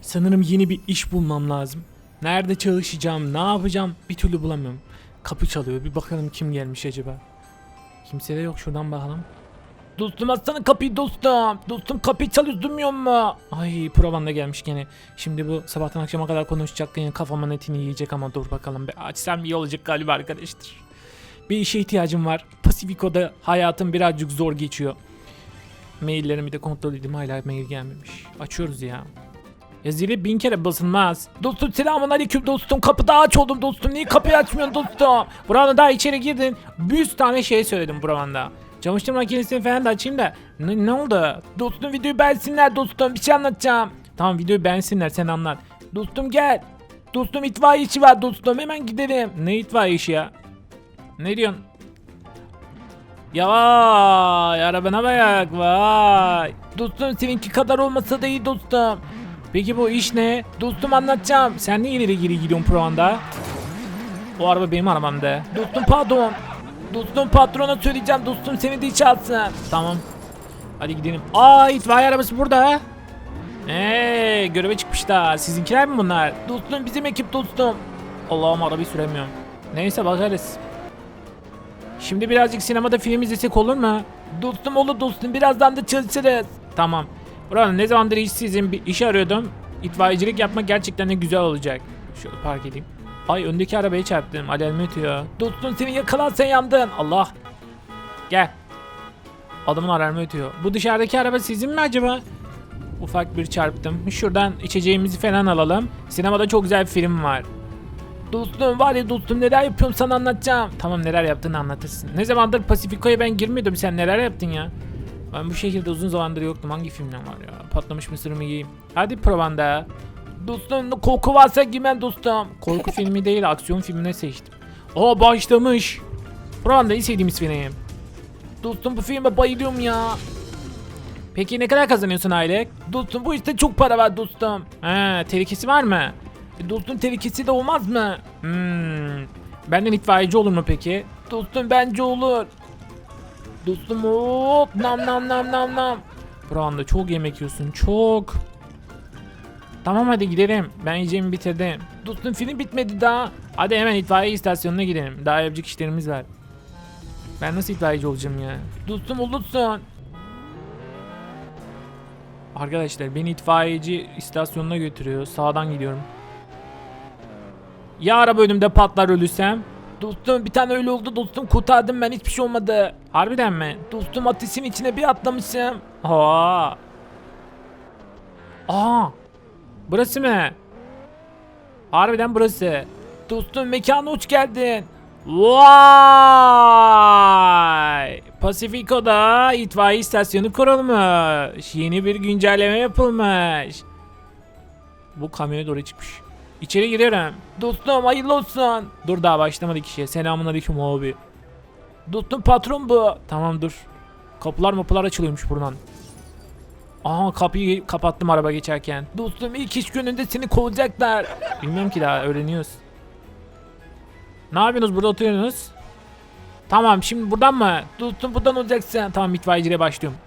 Sanırım yeni bir iş bulmam lazım. Nerede çalışacağım, ne yapacağım bir türlü bulamıyorum. Kapı çalıyor. Bir bakalım kim gelmiş acaba. Kimse de yok. Şuradan bakalım. Dostum açsana kapıyı dostum. Dostum kapıyı çalıyor duymuyor mu? Ay provan da gelmiş gene. Şimdi bu sabahtan akşama kadar konuşacak yine kafamın etini yiyecek ama dur bakalım. be. Açsam iyi olacak galiba arkadaşlar. Bir işe ihtiyacım var. Pasifiko'da hayatım birazcık zor geçiyor. Maillerimi de kontrol edeyim hala mail gelmemiş. Açıyoruz ya. Ya zili bin kere basılmaz. Dostum selamun aleyküm dostum. Kapıda aç oldum dostum. Niye kapıyı açmıyorsun dostum? Buranın daha içeri girdin. Bir tane şey söyledim buramda. Çamaşır makinesini falan da açayım da. Ne, ne oldu? Dostum videoyu beğensinler dostum. Bir şey anlatacağım. Tamam videoyu beğensinler sen anlat. Dostum gel. Dostum itfaiye işi var dostum. Hemen gidelim. Ne itfaiye işi ya? Ne diyorsun? Ya vay arabana bak vay. Dostum seninki kadar olmasa da iyi dostum. Peki bu iş ne? Dostum anlatacağım. Sen niye ileri geri gidiyorsun pro anda? O araba benim arabamda. Dostum pardon. Dostum patrona söyleyeceğim dostum seni de içe alsın. Tamam. Hadi gidelim. Aa itfaiye arabası burada. Eee göreve çıkmışlar. Sizinkiler mi bunlar? Dostum bizim ekip dostum. Allah'ım arabayı süremiyorum. Neyse bakarız. Şimdi birazcık sinemada film izlesek olur mu? Dostum olur dostum birazdan da çalışırız. Tamam. Buranın ne zamandır işsizim bir iş arıyordum. İtfaiyecilik yapmak gerçekten de güzel olacak. Şöyle park edeyim. Ay öndeki arabaya çarptım. Alarm ötüyor. Dostum seni yakalarsan yandın. Allah. Gel. Adamın alarmı ötüyor. Bu dışarıdaki araba sizin mi acaba? Ufak bir çarptım. Şuradan içeceğimizi falan alalım. Sinemada çok güzel bir film var. Dostum var ya dostum neler yapıyorum sana anlatacağım. Tamam neler yaptığını anlatırsın. Ne zamandır Pasifiko'ya ben girmiyordum sen neler yaptın ya. Ben bu şehirde uzun zamandır yoktum. Hangi filmden var ya? Patlamış mısırımı yiyeyim. Hadi provanda. Dostum korku varsa girmen dostum. Korku filmi değil aksiyon filmine seçtim. Aa başlamış. Provanda en sevdiğimiz film. Dostum bu filme bayılıyorum ya. Peki ne kadar kazanıyorsun aylık? Dostum bu işte çok para var dostum. He tehlikesi var mı? E, Dostum tehlikesi de olmaz mı? Hmm. Benden itfaiyeci olur mu peki? Dostum bence olur. Dostum hop nam nam nam nam nam. Bu anda çok yemek yiyorsun çok. Tamam hadi gidelim. Ben yiyeceğimi bitirdim. Dostum film bitmedi daha. Hadi hemen itfaiye istasyonuna gidelim. Daha yapacak işlerimiz var. Ben nasıl itfaiyeci olacağım ya? Dostum olursun. Arkadaşlar beni itfaiyeci istasyonuna götürüyor. Sağdan gidiyorum. Ya araba önümde patlar ölürsem? Dostum bir tane öyle oldu dostum kurtardım ben hiçbir şey olmadı. Harbiden mi? Dostum ateşin içine bir atlamışım. Aa. Aa. Burası mı? Harbiden burası. Dostum mekana hoş geldin. Vay! Pasifiko'da itfaiye istasyonu kurulmuş. Yeni bir güncelleme yapılmış. Bu kamyona doğru çıkmış. İçeri giriyorum. Dostum hayırlı olsun. Dur daha başlamadık işe. Selamun aleyküm abi. Dostum patron bu. Tamam dur. Kapılar mapılar açılıyormuş buradan. Aa kapıyı kapattım araba geçerken. Dostum ilk iş gününde seni kovacaklar. Bilmiyorum ki daha öğreniyoruz. Ne yapıyorsunuz burada oturuyorsunuz? Tamam şimdi buradan mı? Dostum buradan olacaksın. Tamam itfaiyeciliğe başlıyorum.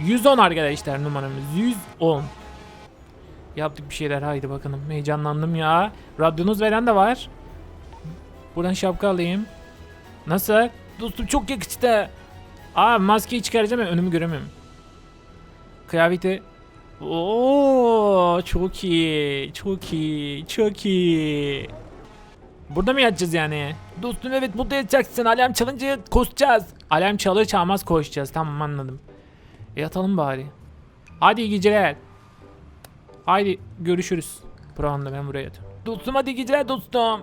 110 arkadaşlar numaramız 110. Yaptık bir şeyler haydi bakalım. Heyecanlandım ya. Radyonuz veren de var. Buradan şapka alayım. Nasıl? Dostum çok yakıştı. Aa maskeyi çıkaracağım ya önümü göremiyorum. Kıyafeti. Oo çok iyi. Çok iyi. Çok iyi. Burada mı yatacağız yani? Dostum evet burada yatacaksın. Alarm çalınca koşacağız. Alarm çalır çalmaz koşacağız. Tamam anladım. E, yatalım bari. Hadi iyi geceler. Haydi görüşürüz. Buranın ben buraya yatıyorum. Dostum hadi geceler dostum.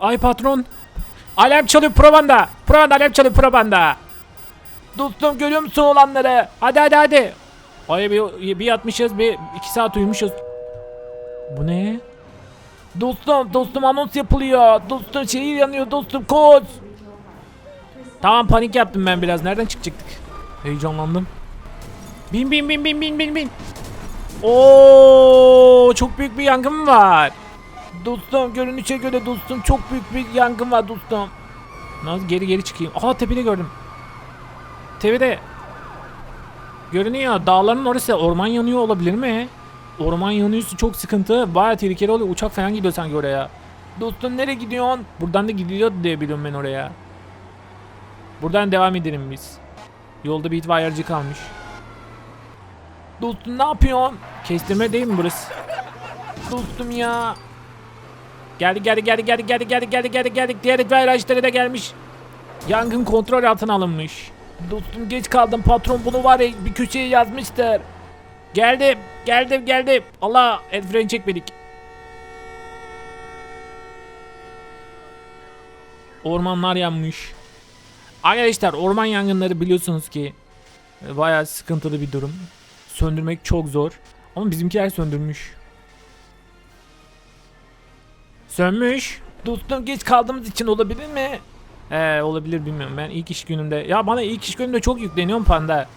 Ay patron. Alarm çalıyor probanda. Probanda alarm çalıyor probanda. Dostum görüyor musun olanları? Hadi hadi hadi. Ay bir, bir yatmışız bir iki saat uyumuşuz. Bu ne? Dostum dostum anons yapılıyor. Dostum şehir yanıyor dostum koş. Tamam panik yaptım ben biraz. Nereden çıkacaktık? Heyecanlandım. Bin bin bin bin bin bin bin. Oo çok büyük bir yangın var. Dostum görünüşe göre dostum çok büyük bir yangın var dostum. Nasıl geri geri çıkayım? Aha tepede gördüm. Tepede. Görünüyor. Dağların orası orman yanıyor olabilir mi? Orman yanıyorsa çok sıkıntı. Baya tehlikeli oluyor. Uçak falan gidiyor sanki oraya. Dostum nereye gidiyorsun? Buradan da gidiyor diye biliyorum ben oraya. Buradan devam edelim biz. Yolda bir itfaiye aracı kalmış. Dostum ne yapıyorsun? Kestirme değil mi burası? Dostum ya. Geldi geldi geldi geldi geldi geldi geldi geldi geldi. Diğer itfaiye araçları da gelmiş. Yangın kontrol altına alınmış. Dostum geç kaldım patron bunu var ya bir köşeye yazmıştır. Geldim geldim geldim. Allah el freni çekmedik. Ormanlar yanmış. Arkadaşlar orman yangınları biliyorsunuz ki e, bayağı sıkıntılı bir durum. Söndürmek çok zor. Ama bizimkiler söndürmüş. Sönmüş. Dostum geç kaldığımız için olabilir mi? Ee, olabilir bilmiyorum. Ben ilk iş günümde... Ya bana ilk iş günümde çok yükleniyorum panda.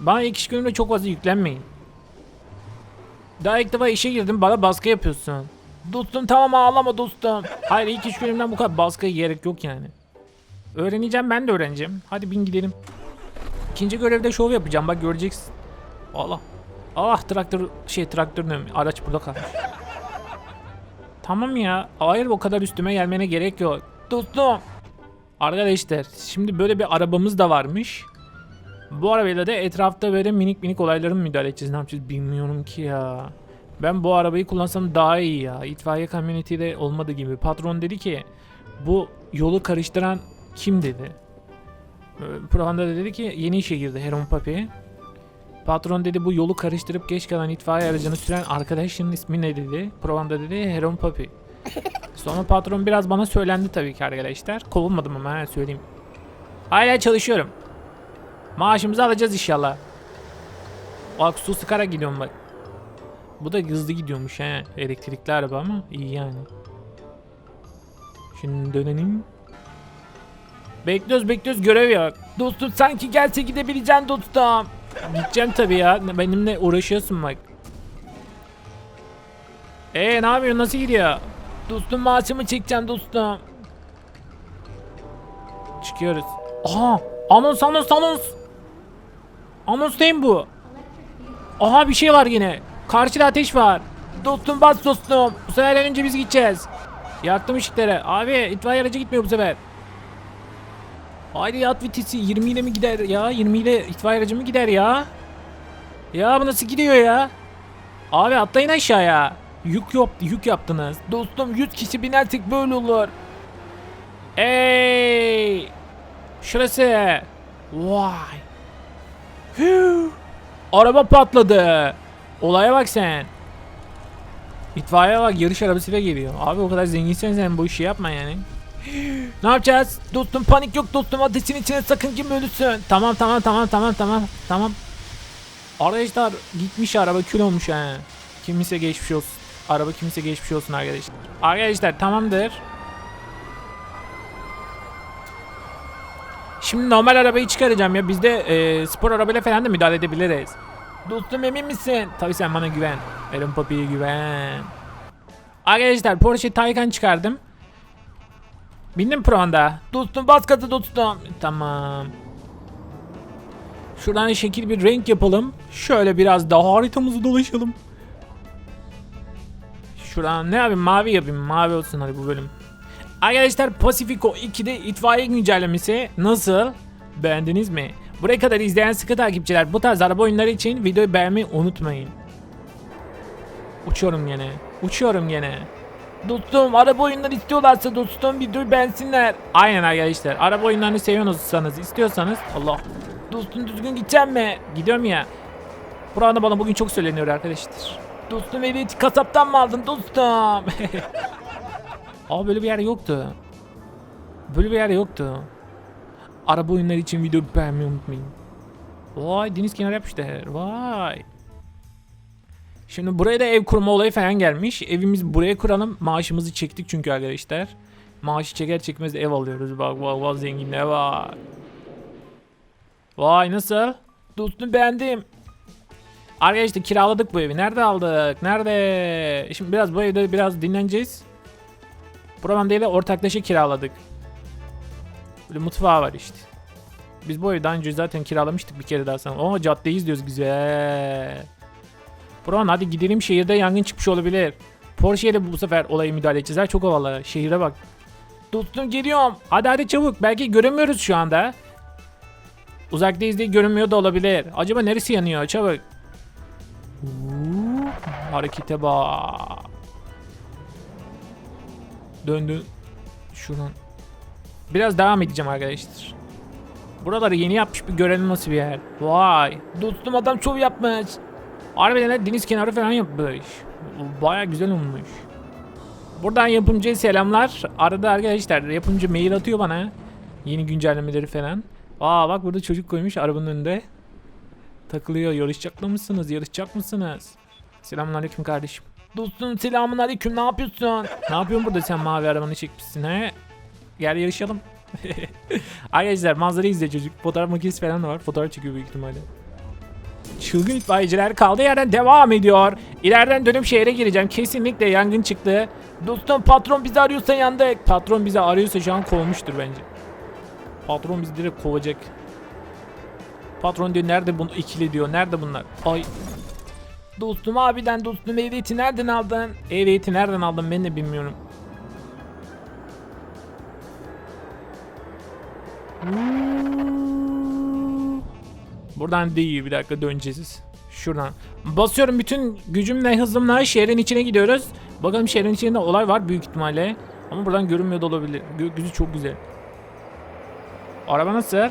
Bana ilk iş günümde çok fazla yüklenmeyin. Daha ilk defa işe girdim bana baskı yapıyorsun. Dostum tamam ağlama dostum. Hayır ilk iş günümden bu kadar baskıya gerek yok yani. Öğreneceğim ben de öğreneceğim. Hadi bin gidelim. İkinci görevde şov yapacağım bak göreceksin. Allah. Ah traktör şey traktör diyorum araç burada kalmış. Tamam ya. Hayır o kadar üstüme gelmene gerek yok. Dostum. Arkadaşlar şimdi böyle bir arabamız da varmış. Bu arabayla da etrafta böyle minik minik olayların müdahale edeceğiz. Ne yapacağız bilmiyorum ki ya. Ben bu arabayı kullansam daha iyi ya. İtfaiye kamyoneti de olmadı gibi. Patron dedi ki bu yolu karıştıran kim dedi. Ee, Provanda da dedi ki yeni işe girdi Heron Papi. Patron dedi bu yolu karıştırıp geç kalan itfaiye aracını süren arkadaşının ismi ne dedi. Provanda dedi Heron Papi. Sonra patron biraz bana söylendi tabii ki arkadaşlar. Kovulmadım ama ha, söyleyeyim. Hala çalışıyorum. Maaşımızı alacağız inşallah. Bak su sıkarak gidiyorum bak. Bu da hızlı gidiyormuş he. Elektrikli araba ama iyi yani. Şimdi dönelim. Bekliyoruz bekliyoruz görev yok. Dostum sanki gelse gidebileceksin dostum. Gideceğim tabii ya. Benimle uğraşıyorsun bak. Ee ne yapıyorsun? Nasıl gidiyor? Dostum maaşımı çekeceğim dostum. Çıkıyoruz. Aha! Anons anons anons! Anons değil bu? Aha bir şey var yine. Karşıda ateş var. Dostum bas dostum. Bu sefer önce biz gideceğiz. Yaktım ışıkları. Abi itfaiye aracı gitmiyor bu sefer. Haydi yat vitesi 20 ile mi gider ya? 20 ile itfaiye aracı mı gider ya? Ya bu nasıl gidiyor ya? Abi atlayın aşağıya. Yük yap yük yaptınız. Dostum 100 kişi binersek böyle olur. Ey! Şurası. Vay. Huu. Araba patladı. Olaya bak sen. İtfaiye bak yarış arabasıyla geliyor. Abi o kadar zenginsen sen bu işi yapma yani. ne yapacağız? Dostum panik yok dostum ateşin içine sakın kim ölürsün. Tamam tamam tamam tamam tamam tamam. Arkadaşlar gitmiş araba kül olmuş ha. Kimse geçmiş olsun. Araba kimse geçmiş olsun arkadaşlar. Arkadaşlar tamamdır. Şimdi normal arabayı çıkaracağım ya. Biz de e, spor arabayla falan da müdahale edebiliriz. Dostum emin misin? Tabii sen bana güven. Aaron Papi'ye güven. Arkadaşlar Porsche Taycan çıkardım. Bindim pro anda. Dostum bas katı dostum. Tamam. Şuradan şekil bir renk yapalım. Şöyle biraz daha haritamızı dolaşalım. Şuradan ne yapayım mavi yapayım. Mavi olsun hadi bu bölüm. Arkadaşlar Pacifico 2'de itfaiye güncellemesi nasıl? Beğendiniz mi? Buraya kadar izleyen sıkı takipçiler bu tarz araba oyunları için videoyu beğenmeyi unutmayın. Uçuyorum yine. Uçuyorum yine. Dostum araba oyunları istiyorlarsa dostum videoyu beğensinler. Aynen arkadaşlar. Araba oyunlarını seviyorsanız istiyorsanız Allah. Dostum düzgün gideceğim mi? Gidiyorum ya. Burada bana bugün çok söyleniyor arkadaşlar. Dostum evet kasaptan mı aldın dostum? Aa böyle bir yer yoktu. Böyle bir yer yoktu. Araba oyunları için video beğenmeyi unutmayın. Vay deniz kenarı yapmışlar. Vay. Şimdi buraya da ev kurma olayı falan gelmiş. Evimizi buraya kuralım. Maaşımızı çektik çünkü arkadaşlar. Maaşı çeker çekmez ev alıyoruz. Bak bak bak zenginliğe bak. Vay nasıl? Dostum beğendim. Arkadaşlar kiraladık bu evi. Nerede aldık? Nerede? Şimdi biraz bu evde biraz dinleneceğiz. Buradan değil de ortaklaşa kiraladık. Böyle mutfağı var işte. Biz bu evi daha önce zaten kiralamıştık bir kere daha sana. Oo caddeyi diyoruz güzel. Buran hadi gidelim şehirde yangın çıkmış olabilir. Porsche ile bu sefer olaya müdahale edeceğiz. Çok havalı. Şehire bak. Dostum geliyorum. Hadi hadi çabuk. Belki göremiyoruz şu anda. Uzaktayız diye görünmüyor da olabilir. Acaba neresi yanıyor? Çabuk. Uuu, harekete bak. Döndü. Şuradan. Biraz devam edeceğim arkadaşlar. Buraları yeni yapmış bir görelim nasıl bir yer. Vay. Dostum adam şov yapmış. Harbiden de deniz kenarı falan yapmış. Baya güzel olmuş. Buradan yapımcıya selamlar. Arada arkadaşlar yapımcı mail atıyor bana. Yeni güncellemeleri falan. Aa bak burada çocuk koymuş arabanın önünde. Takılıyor. Yarışacaklar mısınız? Yarışacak mısınız? Selamünaleyküm kardeşim. Dostum selamun aleyküm ne yapıyorsun? ne yapıyorsun burada sen mavi arabanı çekmişsin he? Gel yarışalım. Arkadaşlar manzarayı izle çocuk. Fotoğraf makinesi falan var. Fotoğraf çekiyor büyük ihtimalle. Çılgın itfaiyeciler kaldığı yerden devam ediyor. İleriden dönüp şehre gireceğim. Kesinlikle yangın çıktı. Dostum patron bizi arıyorsa yandık. Patron bizi arıyorsa şu an kovmuştur bence. Patron bizi direkt kovacak. Patron diyor nerede bunu ikili diyor. Nerede bunlar? Ay. Dostum abiden dostum ehliyeti nereden aldın? Ehliyeti nereden aldın ben de bilmiyorum. Buradan değil bir dakika döneceğiz. Şuradan. Basıyorum bütün gücümle hızımla şehrin içine gidiyoruz. Bakalım şehrin içinde olay var büyük ihtimalle. Ama buradan görünmüyor da olabilir. Gökyüzü çok güzel. Araba nasıl?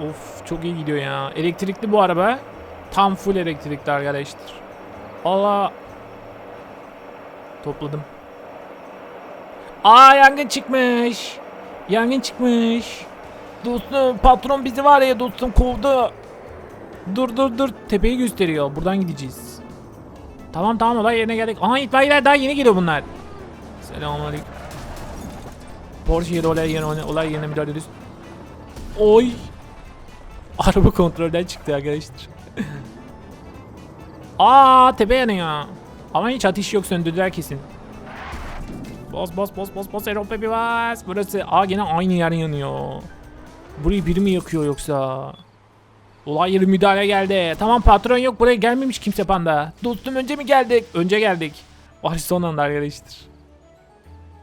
Of çok iyi gidiyor ya. Elektrikli bu araba. Tam full elektrikli arkadaşlar. Allah. Topladım. Aa yangın çıkmış. Yangın çıkmış. Dostum patron bizi var ya dostum kovdu. Dur dur dur tepeyi gösteriyor. Buradan gideceğiz. Tamam tamam olay yerine geldik. Aha itfaiyeler daha yeni geliyor bunlar. Selamünaleyküm. Porsche yeri olay yerine olay yerine müdahale ediyoruz. Oy. Araba kontrolden çıktı arkadaşlar. Aa tepe yanıyor. Ama hiç ateş yok söndürdüler kesin. Bas bas bas bas bas Erol bir bas. Burası aa gene aynı yer yanıyor. Burayı biri mi yakıyor yoksa? Olay yeri müdahale geldi. Tamam patron yok buraya gelmemiş kimse panda. Dostum önce mi geldik? Önce geldik. Ay son anda arkadaşlar.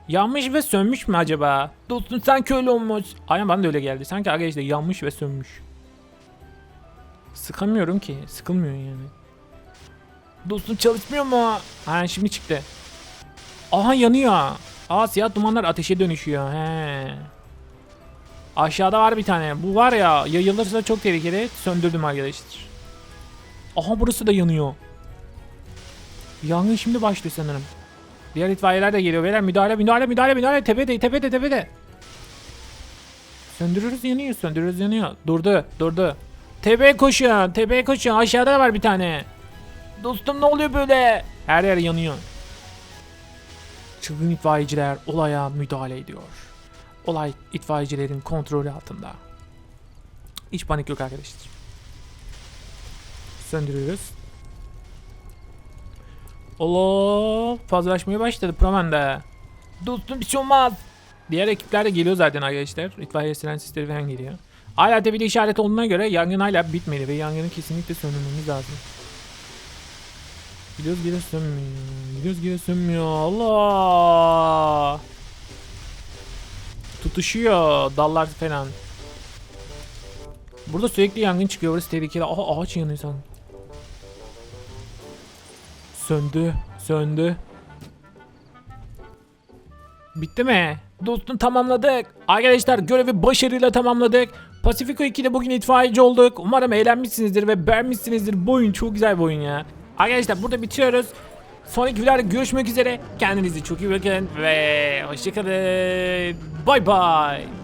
Yanmış ve sönmüş mü acaba? Dostum sanki öyle olmuş. Aynen bana da öyle geldi. Sanki arkadaşlar yanmış ve sönmüş. Sıkamıyorum ki. Sıkılmıyor yani. Dostum çalışmıyor mu? Ha şimdi çıktı. Aha yanıyor. Aa siyah dumanlar ateşe dönüşüyor. He. Aşağıda var bir tane. Bu var ya yayılırsa çok tehlikeli. Söndürdüm arkadaşlar. Aha burası da yanıyor. Yangın şimdi başlıyor sanırım. Diğer itfaiyeler de geliyor. Beyler müdahale müdahale müdahale müdahale. Tepede tepede tepede. Söndürürüz yanıyor söndürürüz yanıyor. Durdu durdu. Tepeye koşun tepeye koşun. Aşağıda da var bir tane. Dostum ne oluyor böyle? Her yer yanıyor. Çılgın itfaiyeciler olaya müdahale ediyor. Olay itfaiyecilerin kontrolü altında. Hiç panik yok arkadaşlar. Söndürüyoruz. Allah fazlalaşmaya başladı Promen'de. Dostum bir şey olmaz. Diğer ekipler de geliyor zaten arkadaşlar. İtfaiye siren sesleri falan geliyor. Hala tepede işaret olduğuna göre yangın hala bitmedi ve yangını kesinlikle söndürmemiz lazım. Gidiyoruz gidiyoruz sönmüyor. Gidiyoruz gidiyoruz sönmüyor. Allah. Tutuşuyor dallar falan. Burada sürekli yangın çıkıyor. Burası tehlikeli. Aha ağaç yanıyor sanki. Söndü. Söndü. Bitti mi? Dostum tamamladık. Arkadaşlar görevi başarıyla tamamladık. Pacifico 2'de bugün itfaiyeci olduk. Umarım eğlenmişsinizdir ve beğenmişsinizdir. Bu oyun çok güzel bir oyun ya. Arkadaşlar burada bitiriyoruz. Sonraki videolarda görüşmek üzere. Kendinize çok iyi bakın ve hoşçakalın. Bye bye.